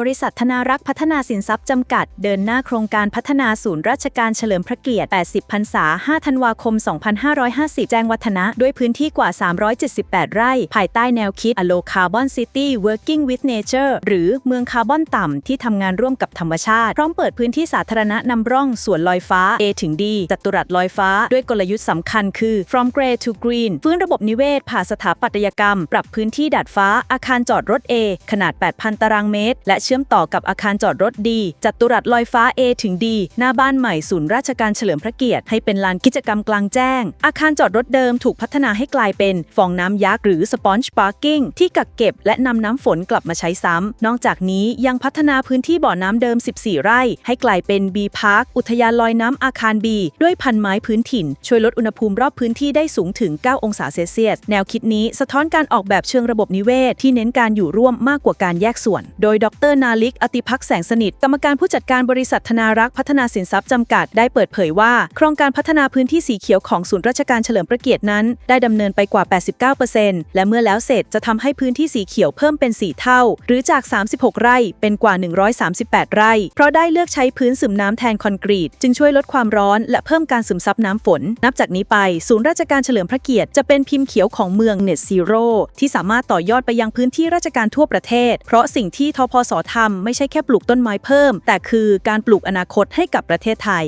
บริษัทธนารักษ์พัฒนาสินทรัพย์จำกัด เดินหน้าโครงการพัฒนาศูนย์ราชการเฉลิมพระเกียรติ 80 พรรษา 5 ธันวาคม 2550 แจ้งวัฒนะ ด้วยพื้นที่กว่า 378 ไร่ ภายใต้แนวคิด A Low Carbon City Working with Nature หรือเมืองคาร์บอนต่ำที่ทำงานร่วมกับธรรมชาติ พร้อมเปิดพื้นที่สาธารณะนำร่องสวนลอยฟ้า A ถึง D จัตุรัสลอยฟ้า ด้วยกลยุทธ์สำคัญคือ From Grey to Green ฟื้นระบบนิเวศ ผ่าสถาปัตยกรรม ปรับพื้นที่ดาดฟ้า อาคารจอดรถ A ขนาด 8,000 ตารางเมตร และเชื่อมต่อกับอาคารจอดรถ D จัตุรัสลอยฟ้า A ถึง D หน้าบ้านใหม่ศูนย์ราชการเฉลิมพระเกียรติให้เป็นลานกิจกรรมกลางแจ้ง อาคารจอดรถเดิมถูกพัฒนาให้กลายเป็นฟองน้ำยักษ์หรือ Sponge Parking ที่กักเก็บและนำน้ำฝนกลับมาใช้ซ้ำ นอกจากนี้ยังพัฒนาพื้นที่บ่อน้ำเดิม 14 ไร่ ให้กลายเป็น B Park อุทยานลอยน้ำอาคาร B ด้วยพันไม้พื้นถิ่น ช่วยลดอุณหภูมิรอบพื้นที่ได้สูงถึง 9 องศาเซลเซียส แนวคิดนี้สะท้อนการออกแบบเชิงระบบนิเวศ ที่เน้นการอยู่ร่วมมากกว่าการแยกส่วน โดยดรนาลิก อติพักแสงสนิท กรรมการผู้จัดการบริษัทธนารักษ์พัฒนาสินทรัพย์จำกัด ได้เปิดเผยว่า โครงการพัฒนาพื้นที่สีเขียวของศูนย์ราชการเฉลิมพระเกียรตินั้น ได้ดำเนินไปกว่า 89%และเมื่อแล้วเสร็จจะทำให้พื้นที่สีเขียวเพิ่มเป็น 4 เท่า หรือจาก 36 ไร่เป็นกว่า 138 ไร่ เพราะได้เลือกใช้พื้นซึมน้ำแทนคอนกรีต จึงช่วยลดความร้อน และเพิ่มการซึมซับน้ำฝน นับจากนี้ไป ศูนย์ราชการเฉลิมพระเกียรติจะเป็นพิมพ์เขียวของเมือง Net Zero ที่สามารถต่อยอดไปยังพื้นที่ราชการทั่วประเทศ เพราะสิ่งที่ทพสทำไม่ใช่แค่ปลูกต้นไม้เพิ่ม แต่คือการปลูกอนาคตให้กับประเทศไทย